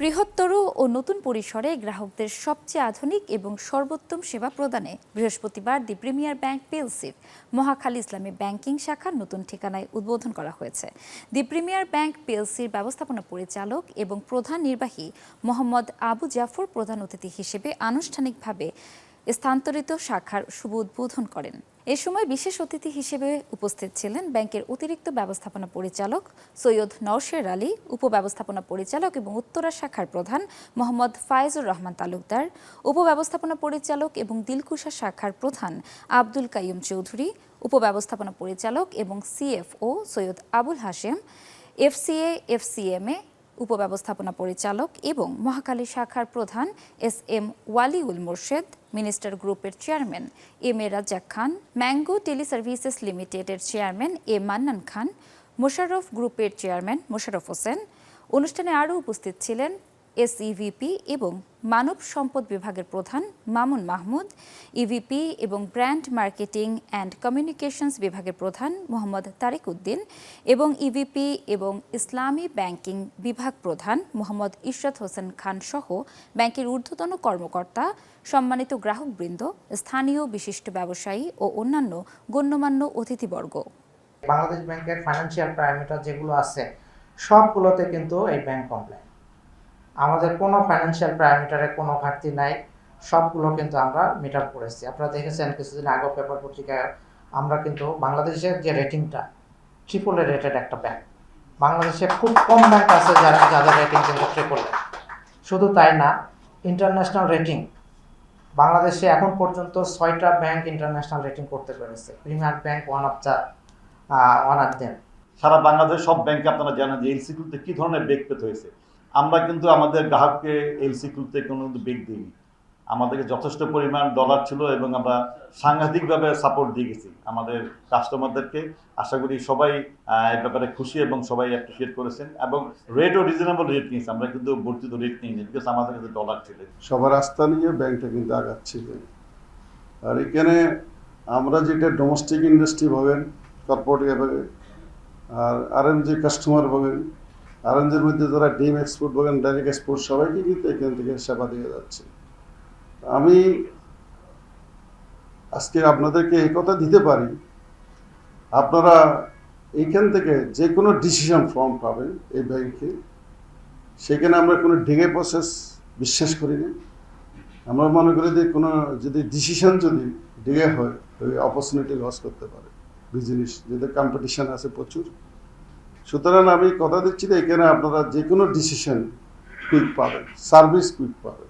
বৃহত্তর ও নতুন পরিসরে গ্রাহকদের সবচেয়ে আধুনিক এবং সর্বোত্তম সেবা প্রদানে বৃহস্পতিবার দি প্রিমিয়ার ব্যাংক পিএলসির মহাখালী ইসলামী ব্যাংকিং শাখার নতুন ঠিকানায় উদ্বোধন করা হয়েছে। দি প্রিমিয়ার ব্যাংক পিএলসির ব্যবস্থাপনা পরিচালক এবং প্রধান নির্বাহী মোহাম্মদ আবু জাফর প্রধান অতিথি হিসেবে আনুষ্ঠানিকভাবে স্থানান্তরিত শাখার শুভ উদ্বোধন করেন। এ সময় বিশেষ অতিথি হিসেবে উপস্থিত ছিলেন ব্যাংকের অতিরিক্ত ব্যবস্থাপনা পরিচালক সৈয়দ নওশের আলী, উপব্যবস্থাপনা পরিচালক এবং উত্তরা শাখার প্রধান মোহাম্মদ ফায়েজুর রহমান তালুকদার, উপব্যবস্থাপনা পরিচালক এবং দিলকুশা শাখার প্রধান আব্দুল কাইয়ুম চৌধুরী, উপব্যবস্থাপনা পরিচালক এবং CFO Syed Abul Hashem, FCA, FCMA উপব্যবস্থাপনা পরিচালক এবং মহাকালী শাখার প্রধান S M Waliul Morshed, minister গ্রুপের chairman M A Razzak Khan, mango tele services লিমিটেডের চেয়ারম্যান এ মান্নান খান, মোশাররফ গ্রুপের চেয়ারম্যান মোশাররফ হোসেন। অনুষ্ঠানে আরও উপস্থিত ছিলেন এসইভিপি এবং মানব সম্পদ বিভাগের প্রধান মামুন মাহমুদ ইভিপি এবং ব্র্যান্ড মার্কেটিং অ্যান্ড কমিউনিকেশনস বিভাগের প্রধান মোহাম্মদ তারেক উদ্দিন এবং ইভিপি এবং ইসলামী ব্যাংকিং বিভাগ প্রধান মোহাম্মদ ইশরাত হোসেন খান সহ ব্যাংকের ঊর্ধ্বতন কর্মকর্তা, সম্মানিত গ্রাহকবৃন্দ, স্থানীয় বিশিষ্ট ব্যবসায়ী ও অন্যান্য গণ্যমান্য অতিথিবর্গ। বাংলাদেশ ব্যাংকের ফাইন্যান্সিয়াল প্যারামিটার যেগুলো আছে, সবগুলোতে কিন্তু এই ব্যাংক কমপ্লেন আমাদের কোনো ফাইন্যান্সিয়াল প্যারামিটারে কোনো ঘাটতি নাই। সবগুলো কিন্তু আমরা মিট আপ করেছি। আপনারা দেখেছেন কিছুদিন আগে পেপার পত্রিকায় আমরা কিন্তু বাংলাদেশের যে রেটিংটা ট্রিপল রেটেড একটা ব্যাংক বাংলাদেশে খুব কম ব্যাংক আছে যারা, যাদের রেটিং কিন্তু ট্রিপল শুধু তাই না ইন্টারন্যাশনাল রেটিং বাংলাদেশে এখন পর্যন্ত ছয়টা ব্যাংক ইন্টারন্যাশনাল রেটিং করতে পেরেছে। Premier bank one of the one of then সারা বাংলাদেশ সব ব্যাংকে আপনারা জানেন যে এলসি কী ধরনের বেগ পেতে হয়েছে। আমরা কিন্তু আমাদের গ্রাহককে এলসি খুলতে কোনো বেগ দিইনি আমাদেরকে যথেষ্ট পরিমাণ ডলার ছিল এবং আমরা সাংঘাতিকভাবে সাপোর্ট দিয়ে গেছি আমাদের কাস্টমারদেরকে আশা করি সবাই এই ব্যাপারে খুশি এবং সবাই অ্যাপ্রিসিয়েট করেছেন এবং রেটও রিজনেবল রেট নিয়েছে। আমরা কিন্তু বর্ধিত রেট নিইনি বিকজ আমাদের কাছে ডলার ছিল। সবার আস্থা নিয়ে ব্যাংকটা কিন্তু আগাচ্ছে আর এখানে আমরা যেটা ডোমেস্টিক ইন্ডাস্ট্রি ভাবেন কর্পোরেট ভাবে আর আর এম যে কাস্টমার ভাবেন আর এম মধ্যে যারা ডিম এক্সপোর্ট ভাবেন ডাইরেক্ট এক্সপোর্ট সবাইকে কিন্তু এখান থেকে সেবা দিয়ে যাচ্ছে। আমি আজকে আপনাদেরকে এই কথা দিতে পারি, আপনারা এইখান থেকে যে কোনো ডিসিশন ফর্ম পাবেন এই ব্যাংকে সেখানে আমরা কোনো ডিগে প্রসেস বিশ্বাস করি না। আমরা মনে করি যে কোনো যদি ডিসিশন যদি ডিগে হয় ওই অপরচুনিটি লস করতে পারে। বিজনেস যেদের কম্পিটিশন আছে প্রচুর। সুতরাং আমি কথা দিচ্ছি যে এখানে আপনারা যে কোনো ডিসিশন কুইক পাবেন সার্ভিস কুইক পাবেন।